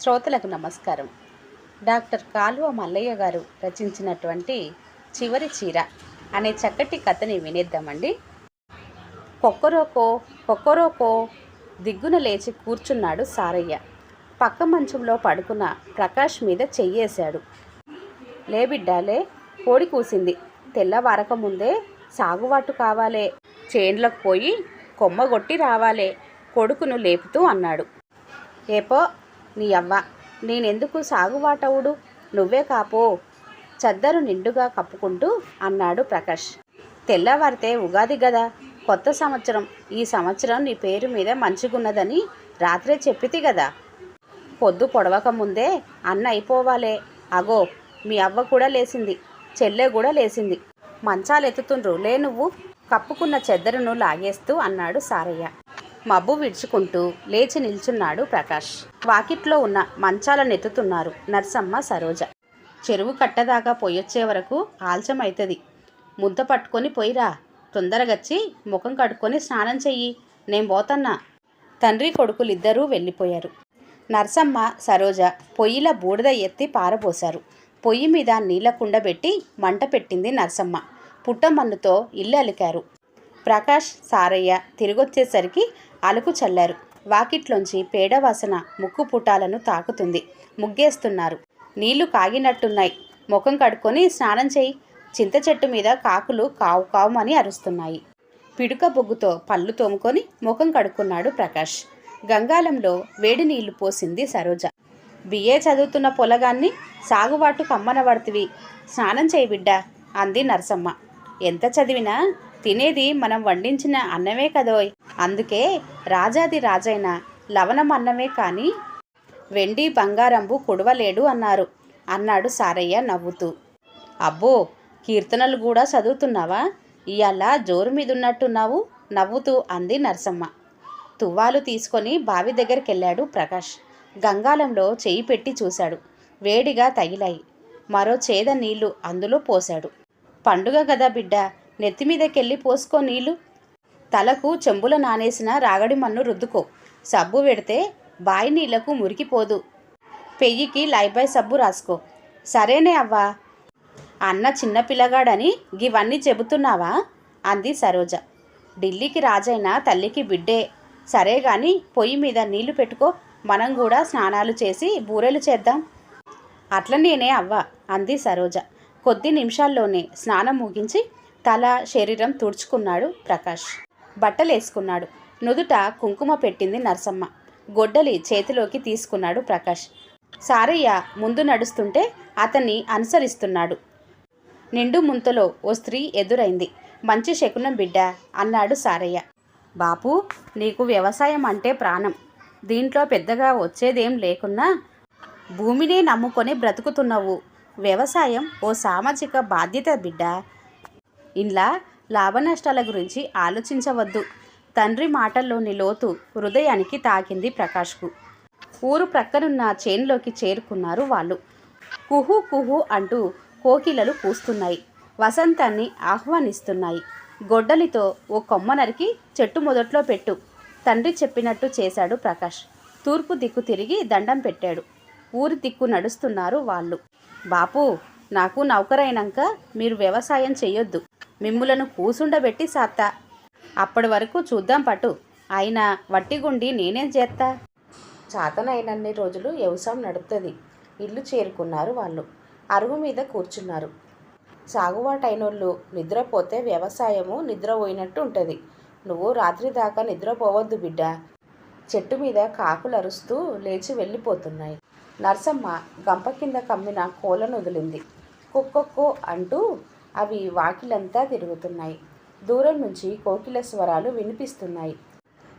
శ్రోతలకు నమస్కారం. డాక్టర్ కాలువ మల్లయ్య గారు రచించినటువంటి చివరి చీర అనే చక్కటి కథని వినేద్దామండి. కొక్కరోకో కొక్కరోకో దిగ్గున లేచి కూర్చున్నాడు సారయ్య. పక్క మంచంలో పడుకున్న ప్రకాష్ మీద చెయ్యేశాడు. లేబిడ్డాలే కోడి కూసింది. తెల్లవారక ముందే సాగుబాటు కావాలే. చేన్లకు పోయి కొమ్మగొట్టి రావాలే. కొడుకును లేపుతూ అన్నాడు. ఏపో నీ అవ్వ నేనెందుకు సాగువాటవుడు? నువ్వే కాపో. చద్దరు నిండుగా కప్పుకుంటూ అన్నాడు ప్రకాష్. తెల్లవారితే ఉగాది గదా. కొత్త సంవత్సరం. ఈ సంవత్సరం నీ పేరు మీద మంచిగున్నదని రాత్రే చెప్పితి కదా పొద్దు పొడవక ముందే అన్న అయిపోవాలే. అగో మీ అవ్వ కూడా లేసింది. చెల్లె కూడా లేసింది. మంచాలు ఎత్తుతుండ్రు లే నువ్వు. కప్పుకున్న చెద్దరును లాగేస్తూ అన్నాడు సారయ్య. మబ్బు విడుచుకుంటూ లేచి నిల్చున్నాడు ప్రకాష్. వాకిట్లో ఉన్న మంచాల నెత్తుతున్నారు నర్సమ్మ సరోజ. చెరువు కట్టదాకా పోయొచ్చే వరకు ఆల్చమైతుంది ముద్ద పట్టుకొని పోయిరా. తొందరగచ్చి ముఖం కడుక్కొని స్నానం చెయ్యి. నేను పోతన్నా. తండ్రి కొడుకులిద్దరూ వెళ్ళిపోయారు. నర్సమ్మ సరోజ పొయ్యిల బూడిద ఎత్తి పారబోశారు. పొయ్యి మీద నీళ్ళ కుండ పెట్టి మంట పెట్టింది నర్సమ్మ. పుట్టమన్నుతో ఇల్లు అలికారు. ప్రకాష్ సారయ్య తిరిగొచ్చేసరికి అలుకు చల్లారు. వాకిట్లోంచి పేడ వాసన ముక్కు పుటాలను తాకుతుంది. ముగ్గేస్తున్నారు. నీళ్ళు కాగినట్టున్నాయి. ముఖం కడుక్కొని స్నానం చేయి. చింత చెట్టు మీద కాకులు కావు కావుమని అరుస్తున్నాయి. పిడుక బొగ్గుతో పళ్ళు తోముకొని ముఖం కడుక్కున్నాడు ప్రకాష్. గంగాలంలో వేడి నీళ్ళు పోసింది సరోజ. బిఏ చదువుతున్న పొలగాన్ని సాగుబాటు కమ్మనబడుతువి. స్నానం చేయి బిడ్డ అంది నరసమ్మ. ఎంత చదివినా తినేది మనం వండించిన అన్నమే కదోయ్. అందుకే రాజాది రాజైన లవణం అన్నమే కానీ వెండి బంగారంబు కొడవలేడు అన్నారు. అన్నాడు సారయ్య నవ్వుతూ. అబ్బో కీర్తనలు కూడా చదువుతున్నావా? ఇవాళ జోరు మీదున్నట్టున్నావు నవ్వుతూ అంది నరసమ్మ. తువ్వాలు తీసుకొని బావి దగ్గరికి వెళ్ళాడు ప్రకాష్. గంగాలంలో చేయి పెట్టి చూశాడు. వేడిగా తగిలాయి. మరో చేద నీళ్ళు అందులో పోశాడు. పండుగ కదా బిడ్డ నెత్తి మీదకెళ్ళి పోసుకో నీళ్ళు. తలకు చెంబుల నానేసిన రాగడి మన్ను రుద్దుకో. సబ్బు పెడితే బాయి నీళ్ళకు మురికిపోదు. పెయ్యికి లైబాయ్ సబ్బు రాసుకో. సరేనే అవ్వా? అన్న చిన్న పిల్లగాడని గివన్నీ చెబుతున్నావా? అంది సరోజ. ఢిల్లీకి రాజైన తల్లికి బిడ్డే. సరే గాని పొయ్యి మీద నీళ్ళు పెట్టుకో. మనం కూడా స్నానాలు చేసి బూరెలు చేద్దాం. అట్ల నేనే అవ్వ అంది సరోజ. కొద్ది నిమిషాల్లోనే స్నానం ముగించి తల శరీరం తుడుచుకున్నాడు ప్రకాష్. బట్టలేసుకున్నాడు. నుదుట కుంకుమ పెట్టింది నరసమ్మ. గొడ్డలి చేతిలోకి తీసుకున్నాడు ప్రకాష్. సారయ్య ముందు నడుస్తుంటే అతన్ని అనుసరిస్తున్నాడు. నిండు ముంతలో ఓ స్త్రీ ఎదురైంది. మంచి శకునం బిడ్డ అన్నాడు సారయ్య. బాపు నీకు వ్యవసాయం అంటే ప్రాణం. దీంట్లో పెద్దగా వచ్చేదేం లేకున్నా భూమినే నమ్ముకొని బ్రతుకుతున్నావు. వ్యవసాయం ఓ సామాజిక బాధ్యత బిడ్డ. ఇలా లాభనష్టాల గురించి ఆలోచించవద్దు. తండ్రి మాటల్లోని లోతు హృదయానికి తాకింది ప్రకాష్కు. ఊరు ప్రక్కనున్న చేన్లోకి చేరుకున్నారు వాళ్ళు. కుహు కుహు అంటూ కోకిలలు కూస్తున్నాయి వసంతాన్ని ఆహ్వానిస్తున్నాయి. గొడ్డలితో ఓ కొమ్మ నరికి చెట్టు మొదట్లో పెట్టు. తండ్రి చెప్పినట్టు చేశాడు ప్రకాష్. తూర్పు దిక్కు తిరిగి దండం పెట్టాడు. ఊరి దిక్కు నడుస్తున్నారు వాళ్ళు. బాపు నాకు నౌకరైనాక మీరు వ్యవసాయం చేయొద్దు మిమ్ములను కూసుండబెట్టి సాత్తా అప్పటి వరకు చూద్దాం పట్టు. అయినా వట్టిగుండి నేనేం చేస్తా చాతనైనన్ని రోజులు వ్యవసాయం నడుపుతుంది. ఇల్లు చేరుకున్నారు వాళ్ళు. అరుగు మీద కూర్చున్నారు. సాగుబాటైనోళ్ళు నిద్రపోతే వ్యవసాయము నిద్రపోయినట్టు ఉంటుంది. నువ్వు రాత్రి దాకా నిద్రపోవద్దు బిడ్డ. చెట్టు మీద కాకులు అరుస్తూ లేచి వెళ్ళిపోతున్నాయి. నర్సమ్మ గంప కింద కమ్మిన కోలను వదిలింది. కుక్కొక్కో అంటూ అవి వాకిలంతా తిరుగుతున్నాయి. దూరం నుంచి కోకిల స్వరాలు వినిపిస్తున్నాయి.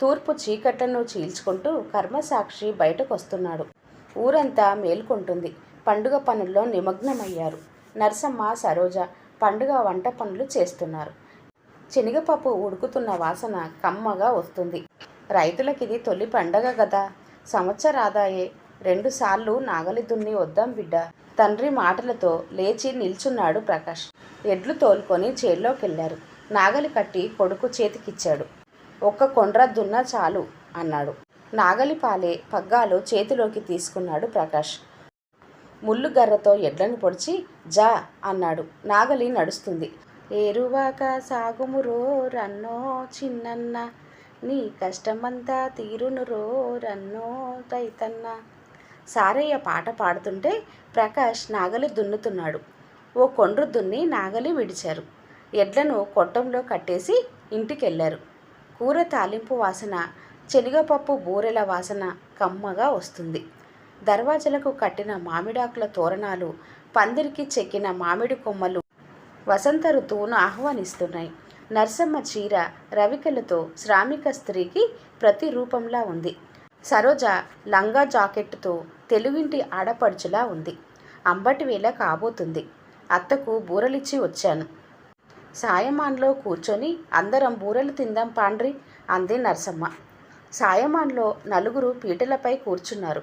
తూర్పు చీకట్లను చీల్చుకుంటూ కర్మసాక్షి బయటకొస్తున్నాడు. ఊరంతా మేల్కొంటుంది. పండుగ పనుల్లో నిమగ్నమయ్యారు. నర్సమ్మ సరోజ పండుగ వంట పనులు చేస్తున్నారు. శనగపప్పు ఉడుకుతున్న వాసన కమ్మగా వస్తుంది. రైతులకిది తొలి పండగ కదా సంవత్సరాదాయే. రెండుసార్లు నాగలి దున్ని వద్దాం బిడ్డ. తండ్రి మాటలతో లేచి నిల్చున్నాడు ప్రకాష్. ఎడ్లు తోలుకొని చేల్లోకెళ్ళారు నాగలి కట్టి కొడుకు చేతికిచ్చాడు. ఒక్క కొండ్ర దున్నా చాలు అన్నాడు. నాగలి పాలే పగ్గాలు చేతిలోకి తీసుకున్నాడు ప్రకాష్. ముళ్ళుగర్రతో ఎడ్లను పొడిచి జా అన్నాడు. నాగలి నడుస్తుంది. ఏరువాక సాగుమురో రన్నో చిన్నన్న నీ కష్టమంతా తీరునురో రన్నో రైతన్న సారయ్య పాట పాడుతుంటే ప్రకాష్ నాగలి దున్నుతున్నాడు. ఓ కొండ్రు దున్ని నాగలి విడిచారు. ఎడ్లను కొట్టంలో కట్టేసి ఇంటికెళ్ళారు కూర తాలింపు వాసన శనగపప్పు బూరెల వాసన కమ్మగా వస్తుంది. దర్వాజలకు కట్టిన మామిడాకుల తోరణాలు పందిరికి చెక్కిన మామిడి కొమ్మలు వసంత ఋతువును ఆహ్వానిస్తున్నాయి. నర్సమ్మ చీర రవికలతో శ్రామిక స్త్రీకి ప్రతి రూపంలా ఉంది. సరోజ లంగా జాకెట్తో తెలుగింటి ఆడపడుచులా ఉంది. అంబటి వేళ కాబోతుంది. అత్తకు బూరలిచ్చి వచ్చాను. సాయమాన్లో కూర్చొని అందరం బూరెలు తిందాం పాండ్రి అంది నర్సమ్మ. సాయమాన్లో నలుగురు పీటలపై కూర్చున్నారు.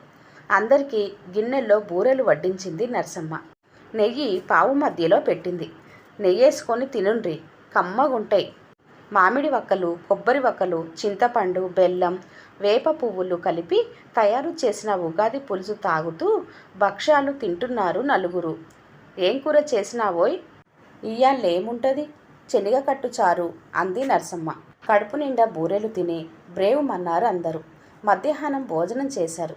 అందరికీ గిన్నెల్లో బూరెలు వడ్డించింది నర్సమ్మ. నెయ్యి పావు మధ్యలో పెట్టింది. నెయ్యేసుకొని తినుండ్రి. కమ్మగుంటాయి మామిడి వక్కలు కొబ్బరి వక్కలు చింతపండు బెల్లం వేప పువ్వులు కలిపి తయారు చేసిన ఉగాది పులుసు తాగుతూ భక్ష్యాలు తింటున్నారు నలుగురు. ఏం కూర చేసినావోయ్ ఇయ్యాలేముంటది? చెనిగకట్టు చారు అంది నర్సమ్మ. కడుపు నిండా బూరెలు తిని బ్రేవుమన్నారు అందరూ. మధ్యాహ్నం భోజనం చేశారు.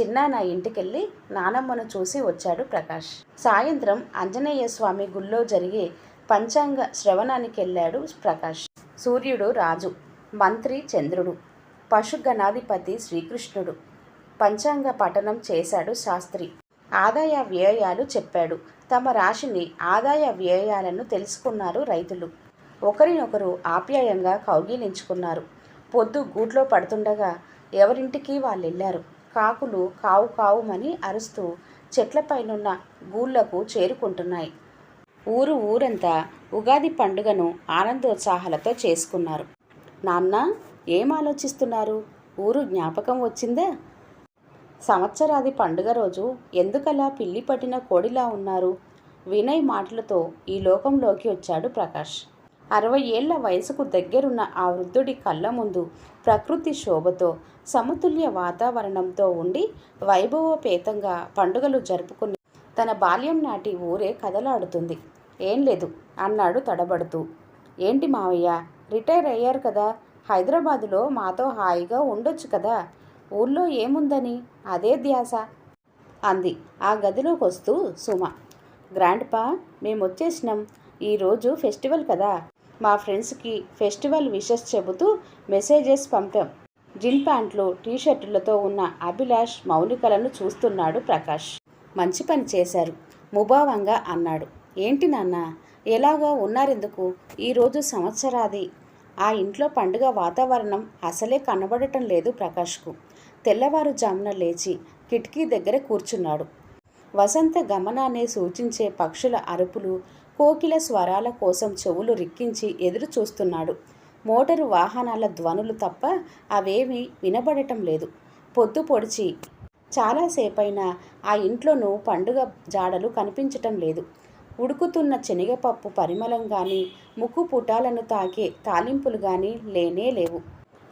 చిన్న నా ఇంటికెళ్ళి నానమ్మను చూసి వచ్చాడు ప్రకాష్. సాయంత్రం ఆంజనేయ స్వామి గుళ్ళో జరిగే పంచాంగ శ్రవణానికి వెళ్ళాడు ప్రకాష్. సూర్యుడు రాజు మంత్రి చంద్రుడు పశుగణాధిపతి శ్రీకృష్ణుడు పంచాంగ పఠనం చేశాడు శాస్త్రి. ఆదాయ వ్యయాలు చెప్పాడు. తమ రాశిని ఆదాయ వ్యయాలను తెలుసుకున్నారు రైతులు. ఒకరినొకరు ఆప్యాయంగా కౌగిలించుకున్నారు. పొద్దు గూట్లో పడుతుండగా ఎవరింటికి వాళ్ళు వెళ్ళారు కాకులు కావు కావుమని అరుస్తూ చెట్లపైనున్న గూళ్ళకు చేరుకుంటున్నాయి. ఊరు ఊరంతా ఉగాది పండుగను ఆనందోత్సాహాలతో చేసుకున్నారు. నాన్న ఏం ఆలోచిస్తున్నారు? ఊరు జ్ఞాపకం వచ్చిందా? సంవత్సరాది పండుగ రోజు ఎందుకలా పిల్లి పట్టిన కోడిలా ఉన్నారు? వినయ్ మాటలతో ఈ లోకంలోకి వచ్చాడు ప్రకాష్. అరవై ఏళ్ళ వయసుకు దగ్గరున్న ఆ వృద్ధుడి కళ్ళ ముందు ప్రకృతి శోభతో సమతుల్య వాతావరణంతో ఉండి వైభవోపేతంగా పండుగలు జరుపుకుని తన బాల్యం నాటి ఊరే కదలాడుతుంది. ఏం లేదు అన్నాడు తడబడుతూ. ఏంటి మావయ్య రిటైర్ అయ్యారు కదా హైదరాబాదులో మాతో హాయిగా ఉండొచ్చు కదా ఊళ్ళో ఏముందని అదే ధ్యాస అంది. ఆ గదిలోకి వస్తూ సుమ గ్రాండ్పా మేము వచ్చేసినాం ఈరోజు ఫెస్టివల్ కదా మా ఫ్రెండ్స్కి ఫెస్టివల్ విషెస్ చెబుతూ మెసేజెస్ పంపాం. జిన్ ప్యాంట్లు టీషర్టులతో ఉన్న అభిలాష్ మౌలికలను చూస్తున్నాడు ప్రకాష్. మంచి పని చేశారు ముభావంగా అన్నాడు. ఏంటి నాన్న? ఎలాగో ఉన్నారెందుకు? ఈరోజు సంవత్సరాది. ఆ ఇంట్లో పండుగ వాతావరణం అసలే కనబడటం లేదు ప్రకాష్కు. తెల్లవారుజామున లేచి కిటికీ దగ్గర కూర్చున్నాడు. వసంత గమనాన్ని సూచించే పక్షుల అరుపులు కోకిల స్వరాల కోసం చెవులు రిక్కించి ఎదురు చూస్తున్నాడు. మోటారు వాహనాల ధ్వనులు తప్ప అవేమీ వినబడటం లేదు. పొద్దు పొడిచి చాలాసేపైనా ఆ ఇంట్లోనూ పండుగ జాడలు కనిపించటం లేదు. ఉడుకుతున్న శనగపప్పు పరిమళం కానీ ముక్కు పుటాలను తాకే తాలింపులు కానీ లేనే లేవు.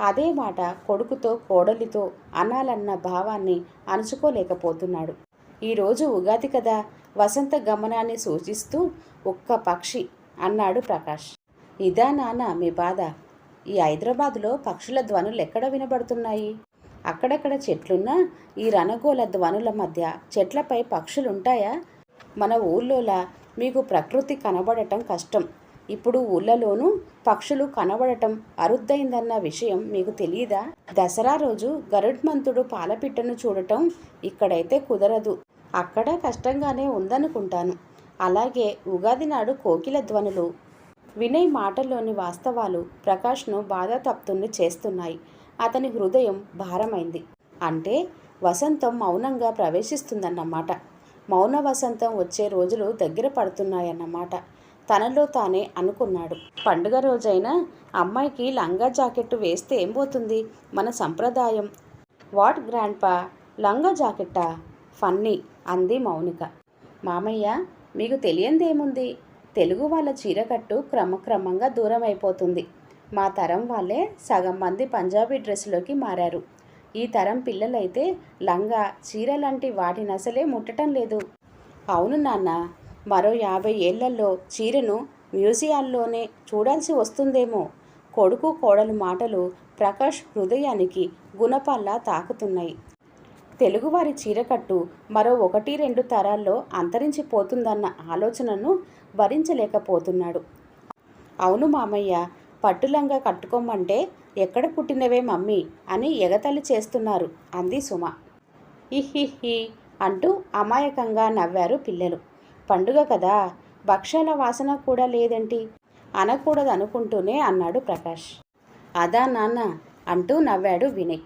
అదే మాట కొడుకుతో కోడలితో అనాలన్న భావాన్ని అణుచుకోలేకపోతున్నాడు. ఈరోజు ఉగాది కదా వసంత గమనాన్ని సూచిస్తూ ఒక్క పక్షి అన్నాడు ప్రకాష్. ఇదా నాన్న మీ బాధ. ఈ హైదరాబాదులో పక్షుల ధ్వనులు ఎక్కడ వినబడుతున్నాయి? అక్కడక్కడ చెట్లున్నా ఈ రణగోల ధ్వనుల మధ్య చెట్లపై పక్షులుంటాయా? మన ఊళ్ళోలా మీకు ప్రకృతి కనబడటం కష్టం. ఇప్పుడు ఊళ్ళలోనూ పక్షులు కనబడటం అరుద్దైందన్న విషయం మీకు తెలియదా దసరా రోజు గరుడ్మంతుడు పాలపిట్టను చూడటం ఇక్కడైతే కుదరదు. అక్కడ కష్టంగానే ఉందనుకుంటాను. అలాగే ఉగాది నాడు కోకిల ధ్వనులు వినయ్ మాటల్లోని వాస్తవాలు ప్రకాష్ను బాధాతప్తుణ్ణి చేస్తున్నాయి. అతని హృదయం భారమైంది. అంటే వసంతం మౌనంగా ప్రవేశిస్తుందన్నమాట. మౌన వసంతం వచ్చే రోజులు దగ్గర పడుతున్నాయన్నమాట. తనలో తానే అనుకున్నాడు. పండుగ రోజైనా అమ్మాయికి లంగా జాకెట్టు వేస్తే ఏం పోతుంది? మన సంప్రదాయం. వాట్ గ్రాండ్ పా లంగా జాకెట్టా? ఫన్నీ అంది మౌనిక. మామయ్య మీకు తెలియందేముంది? తెలుగు వాళ్ళ చీరకట్టు క్రమక్రమంగా దూరం అయిపోతుంది మా తరం వాళ్ళే సగం మంది పంజాబీ డ్రెస్సులోకి మారారు. ఈ తరం పిల్లలైతే లంగా చీర లాంటి వాటిని అసలే ముట్టడం లేదు. అవును నాన్న మరో యాభై ఏళ్ళలో చీరను మ్యూజియాల్లోనే చూడాల్సి వస్తుందేమో. కొడుకు కోడలు మాటలు ప్రకాష్ హృదయానికి గుణపల్లా తాకుతున్నాయి. తెలుగువారి చీరకట్టు మరో ఒకటి రెండు తరాల్లో అంతరించిపోతుందన్న ఆలోచనను భరించలేకపోతున్నాడు. అవును మామయ్య పట్టులంగా కట్టుకోమంటే ఎక్కడ పుట్టినవే మమ్మీ అని ఎగతల్లి చేస్తున్నారు అంది సుమ. ఇహిహి అంటూ అమాయకంగా నవ్వారు పిల్లలు. పండుగ కదా భక్ష్యాల వాసన కూడా లేదేంటి? అనకూడదు అనుకుంటూనే అన్నాడు ప్రకాష్. అదా నాన్న అంటూ నవ్వాడు వినయ్.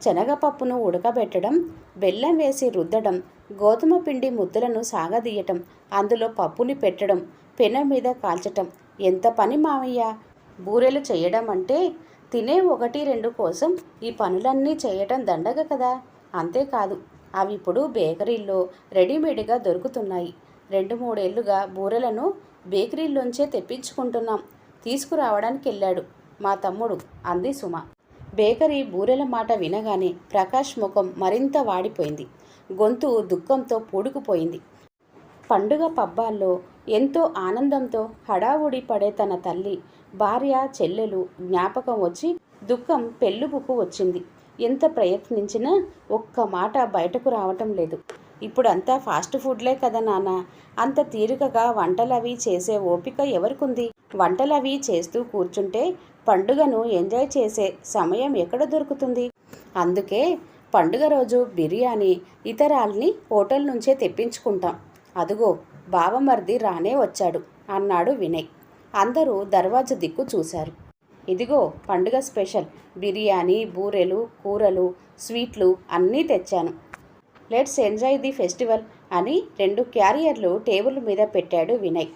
శనగపప్పును ఉడకబెట్టడం బెల్లం వేసి రుద్దడం గోధుమ పిండి ముద్దలను సాగదీయటం అందులో పప్పుని పెట్టడం పెనం మీద కాల్చటం ఎంత పని మామయ్య బూరెలు చేయడం అంటే తినే ఒకటి రెండు కోసం ఈ పనులన్నీ చేయటం దండగ కదా. అంతేకాదు అవి ఇప్పుడు బేకరీల్లో రెడీమేడ్గా దొరుకుతున్నాయి. రెండు మూడేళ్ళుగా బూరెలను బేకరీల్లోంచే తెప్పించుకుంటున్నాం. తీసుకురావడానికి వెళ్ళాడు మా తమ్ముడు అంది సుమ. బేకరీ బూరెల మాట వినగానే ప్రకాష్ ముఖం మరింత వాడిపోయింది. గొంతు దుఃఖంతో పూడుకుపోయింది. పండుగ పబ్బాల్లో ఎంతో ఆనందంతో హడావుడి పడే తన తల్లి భార్య చెల్లెలు జ్ఞాపకం వచ్చి దుఃఖం పెళ్ళుబుకు వచ్చింది. ఎంత ప్రయత్నించినా ఒక్క మాట బయటకు రావటం లేదు. ఇప్పుడంతా ఫాస్ట్ ఫుడ్లే కదా నాన్న. అంత తీరికగా వంటలవి చేసే ఓపిక ఎవరికుంది? వంటలవి చేస్తూ కూర్చుంటే పండుగను ఎంజాయ్ చేసే సమయం ఎక్కడ దొరుకుతుంది? అందుకే పండుగ రోజు బిర్యానీ ఇతరాల్ని హోటల్ నుంచే తెప్పించుకుంటాం. అదుగో బావమర్ది రానే వచ్చాడు అన్నాడు వినయ్. అందరూ దర్వాజ దిక్కు చూశారు. ఇదిగో పండుగ స్పెషల్. బిర్యానీ బూరెలు కూరలు స్వీట్లు అన్నీ తెచ్చాను. లెట్స్ ఎంజాయ్ ది ఫెస్టివల్ అని రెండు క్యారియర్లు టేబుల్ మీద పెట్టాడు వినయ్.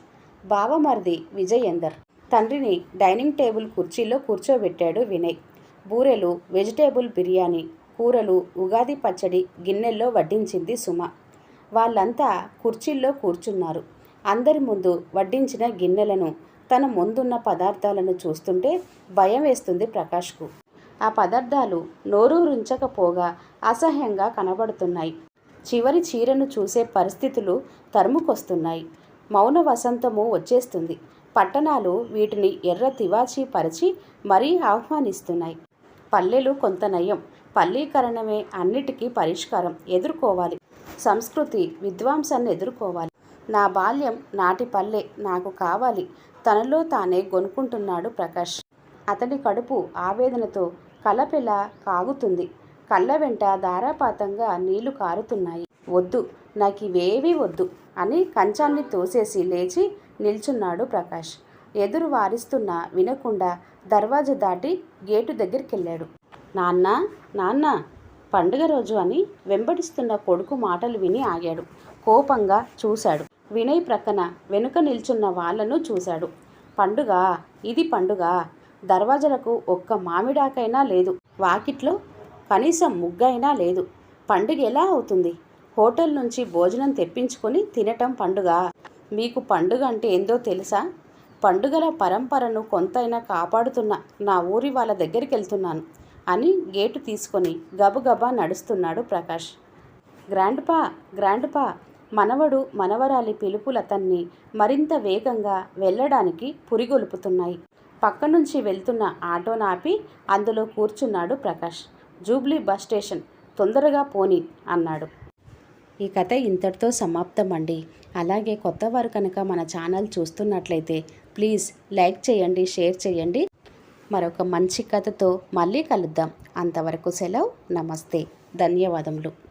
బావమరిది విజయేందర్. తండ్రిని డైనింగ్ టేబుల్ కుర్చీలో కూర్చోబెట్టాడు వినయ్. బూరెలు వెజిటేబుల్ బిర్యానీ కూరలు ఉగాది పచ్చడి గిన్నెల్లో వడ్డించింది సుమ. వాళ్ళంతా కుర్చీల్లో కూర్చున్నారు. అందరి ముందు వడ్డించిన గిన్నెలను తన ముందున్న పదార్థాలను చూస్తుంటే భయం వేస్తుంది ప్రకాష్కు. ఆ పదార్థాలు నోరూరించకపోగా అసహ్యంగా కనబడుతున్నాయి. చివరి చీరను చూసే పరిస్థితులు తరుముకొస్తున్నాయి. మౌన వసంతము వచ్చేస్తుంది. పట్టణాలు వీటిని ఎర్ర తివాచి పరిచి మరీ ఆహ్వానిస్తున్నాయి. పల్లెలు కొంత నయం. పల్లీకరణమే అన్నిటికీ పరిష్కారం. ఎదుర్కోవాలి. సంస్కృతి విద్వాంసాన్ని ఎదుర్కోవాలి. నా బాల్యం నాటి పల్లె నాకు కావాలి. తనలో తానే గొనుక్కుంటున్నాడు ప్రకాష్. అతడి కడుపు ఆవేదనతో కలపెల కాగుతుంది. కళ్ళ వెంట ధారాపాతంగా నీళ్ళు కారుతున్నాయి. వద్దు నాకు వద్దు అని కంచాన్ని తోసేసి లేచి నిల్చున్నాడు ప్రకాష్. ఎదురు వారిస్తున్నా వినకుండా దర్వాజా దాటి గేటు దగ్గరికెళ్ళాడు. నాన్న నాన్న పండుగ రోజు అని వెంబడిస్తున్న కొడుకు మాటలు విని ఆగాడు. కోపంగా చూశాడు. వినయ్ ప్రక్కన వెనుక నిల్చున్న వాళ్ళను చూశాడు. పండుగ? ఇది పండుగ? దర్వాజలకు ఒక్క మామిడాకైనా లేదు. వాకిట్లో కనీసం ముగ్గైనా లేదు. పండుగ ఎలా అవుతుంది? హోటల్ నుంచి భోజనం తెప్పించుకొని తినటం పండుగ? మీకు పండుగ అంటే ఏందో తెలుసా? పండుగల పరంపరను కొంతైనా కాపాడుతున్న నా ఊరి వాళ్ళ దగ్గరికి వెళ్తున్నాను అని గేటు తీసుకొని గబగబా నడుస్తున్నాడు ప్రకాష్. గ్రాండ్పా గ్రాండ్పా మనవడు మనవరాలి పిలుపులతన్ని మరింత వేగంగా వెళ్ళడానికి పురిగొలుపుతున్నాయి. పక్క నుంచి వెళ్తున్న ఆటో నాపి అందులో కూర్చున్నాడు ప్రకాష్. జూబ్లీ బస్ స్టేషన్ తొందరగా పోని అన్నాడు. ఈ కథ ఇంతటితో సమాప్తం అండి అలాగే కొత్త వారు కనుక మన ఛానల్ చూస్తున్నట్లయితే ప్లీజ్ లైక్ చేయండి షేర్ చేయండి. మరొక మంచి కథతో మళ్ళీ కలుద్దాం. అంతవరకు సెలవు నమస్తే. ధన్యవాదములు.